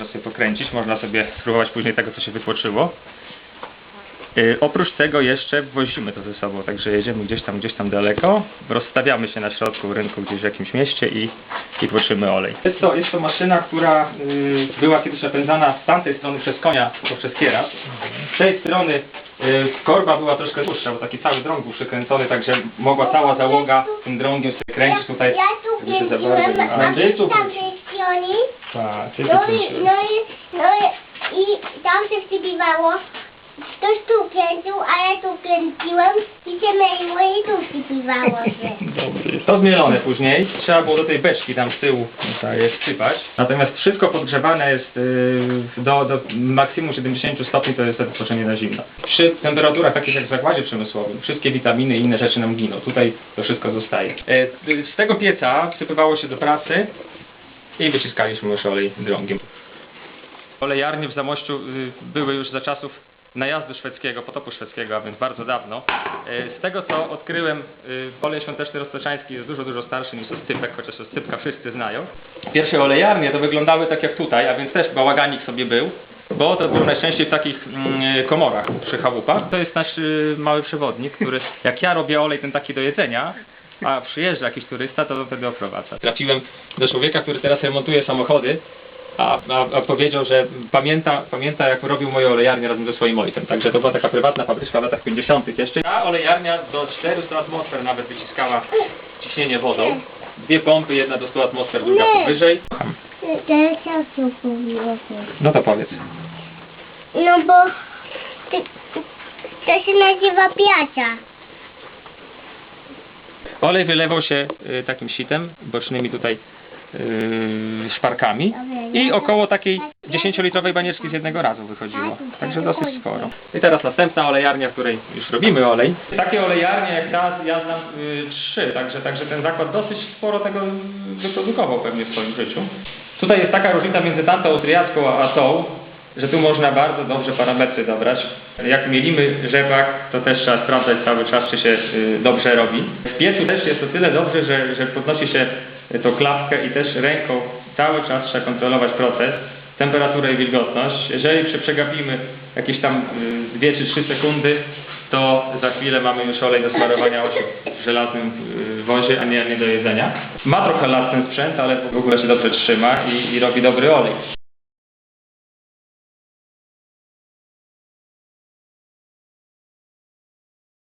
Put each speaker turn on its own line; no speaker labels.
można sobie pokręcić, można sobie spróbować później tego, co się wytłoczyło. Yy, oprócz tego jeszcze wozimy to ze sobą, także jedziemy gdzieś tam, gdzieś tam daleko, rozstawiamy się na środku rynku gdzieś w jakimś mieście i, i tłoczymy olej. Jest to, jest to maszyna, która yy, była kiedyś napędzana z tamtej strony przez konia poprzez kierat. Z tej strony yy, korba była troszkę dłuższa, bo taki cały drąg był przykręcony, także mogła cała załoga tym drągiem sobie kręcić tutaj.
Ja tu
żeby się za bardzo
kręciłem,
nie-
a
A, ty
z
tu
tamtej strony.
Tak, ty
No i, no i, no i, i tam się wsypiwało. Ktoś tu kręcił, a ja tu kręciłem i się myliło i tu wsypiwało się.
Dobrze. To zmielone później. Trzeba było do tej beczki tam z tyłu je wsypać. Natomiast wszystko podgrzewane jest yy, do, do maksimum 70 stopni, to jest wytworzenie na zimno. Przy temperaturach takich jak w zakładzie przemysłowym, wszystkie witaminy i inne rzeczy nam giną. Tutaj to wszystko zostaje. E, z tego pieca wsypywało się do pracy i wyciskaliśmy już olej drągiem. Olejarnie w Zamościu y, były już za czasów najazdu szwedzkiego, potopu szwedzkiego, a więc bardzo dawno. Y, Z tego co odkryłem, y, olej świąteczny roztoczański jest dużo, dużo starszy niż oscypek, chociaż oscypka wszyscy znają. Pierwsze olejarnie to wyglądały tak jak tutaj, a więc też bałaganik sobie był. Bo to był najczęściej w takich mm, komorach przy chałupach. To jest nasz mały przewodnik, który jak ja robię olej ten taki do jedzenia, a przyjeżdża jakiś turysta, to wtedy oprowadza. Trafiłem do człowieka, który teraz remontuje samochody, a, a, a powiedział, że pamięta, pamięta jak robił moje olejarnie razem ze swoim ojcem. Także to była taka prywatna fabryczka w latach 50. jeszcze. Ta olejarnia do 400 atmosfer nawet wyciskała ciśnienie wodą. Dwie pompy, jedna do 100 atmosfer, druga
Nie.
powyżej. No to powiedz.
No bo ty, to się nazywa piacia.
Olej wylewał się y, takim sitem, bocznymi tutaj y, szparkami i około takiej 10-litrowej banieczki z jednego razu wychodziło. Także dosyć sporo. I teraz następna olejarnia, w której już robimy olej. Takie olejarnie jak ta, ja znam y, trzy, także, także ten zakład dosyć sporo tego wyprodukował pewnie w swoim życiu. Tutaj jest taka różnica między tamtą austriacką a tą, że tu można bardzo dobrze parametry dobrać. Jak mielimy rzepak, to też trzeba sprawdzać cały czas, czy się y, dobrze robi. W piecu też jest to tyle dobrze, że, że podnosi się tą klapkę i też ręką cały czas trzeba kontrolować proces, temperaturę i wilgotność. Jeżeli prze- przegapimy jakieś tam 2 czy 3 sekundy, to za chwilę mamy już olej do smarowania oczu w żelaznym y, wozie, a nie, nie do jedzenia. Ma trochę lat ten sprzęt, ale w ogóle się dobrze trzyma i, i robi dobry olej.